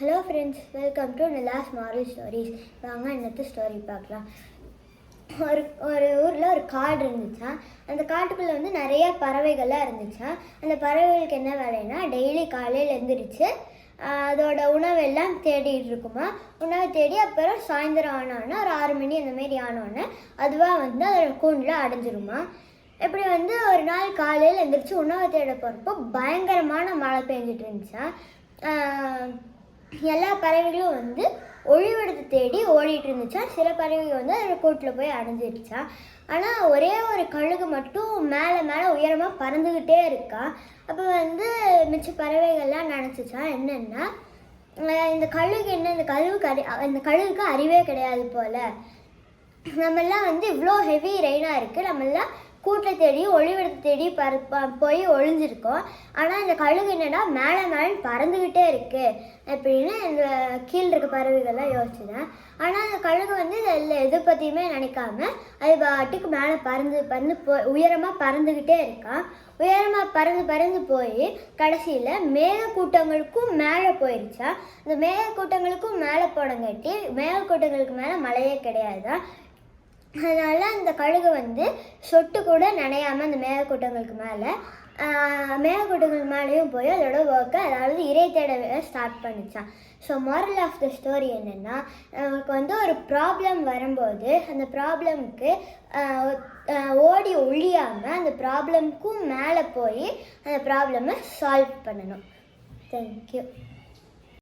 Hello friends welcome to Nila's moral stories வாங்க இன்னத்து story பார்க்கலாம். ஒரு ஒரு ஊரில் ஒரு காடு இருந்துச்சா? அந்த காட்டுக்குள்ளே வந்து நிறைய பறவைகள்லாம் இருந்துச்சா? அந்த பறவைகளுக்கு என்ன வேலைன்னா டெய்லி காலையில் எழுந்திரிச்சு அதோட உணவெல்லாம் தேடிட்டு இருக்குமா? உணவை தேடி அப்புறம் சாயந்தரம் ஆனோடனே ஒரு ஆறு மணி அந்த மாரி ஆனோடனே அதுவாக வந்து அதோட கூண்டில் அடைஞ்சிருமா? இப்படி வந்து ஒரு நாள் காலையில் எழுந்திரிச்சு உணவை தேட போகிறப்போ பயங்கரமான மழை பெஞ்சிட்டு இருந்துச்சா? எல்லா பறவைகளும் வந்து ஒளிவிடத்தை தேடி ஓடிட்டு இருந்துச்சா? சில பறவைகள் வந்து அதோட கூட்டில் போய் அடைஞ்சிருச்சா? ஆனால் ஒரே ஒரு கழுகு மட்டும் மேலே மேலே உயரமாக பறந்துக்கிட்டே இருக்கா? அப்போ வந்து மிச்ச பறவைகள்லாம் நினச்சிச்சா? என்னென்னா இந்த கழுகு என்ன இந்த கழுவுக்கு அறி இந்த கழுகுக்கு அறிவே கிடையாது போல். நம்மெல்லாம் வந்து இவ்வளோ ஹெவி ரெயினாக இருக்குது நம்மெல்லாம் கூட்டை தேடி ஒளிவிடத்தை தேடி பற போய் ஒளிஞ்சிருக்கோம். ஆனால் இந்த கழுகு என்னடா மேலே மேலே பறந்துக்கிட்டே இருக்குது அப்படின்னு இந்த கீழ் இருக்க பறவைகள்லாம் யோசிச்சுதான். ஆனால் அந்த கழுகு வந்து இதில் எதை பற்றியுமே நினைக்காம அது பாட்டுக்கு மேலே பறந்து பறந்து போ உயரமாக பறந்துக்கிட்டே இருக்கான். உயரமாக பறந்து பறந்து போய் கடைசியில் மேக கூட்டங்களுக்கும் மேலே போயிடுச்சா இந்த மேக கூட்டங்களுக்கும் மேலே போனங்காட்டி மேக கூட்டங்களுக்கு மேலே மழையே கிடையாதா. அதனால் அந்த கழுகு வந்து சொட்டு கூட நனையாமல் அந்த மேகக்கூட்டங்களுக்கு மேலே மேகக்கூட்டங்கள் மேலேயும் போய் அதோட ஒர்க்கை அதாவது இறை தேட start பண்ணிச்சான். So moral of the story என்னென்னா நமக்கு வந்து ஒரு ப்ராப்ளம் வரும்போது அந்த ப்ராப்ளம்க்கு ஓடி ஒழியாமல் அந்த ப்ராப்ளம்க்கும் மேலே போய் அந்த ப்ராப்ளமை சால்வ் பண்ணணும். தேங்க்யூ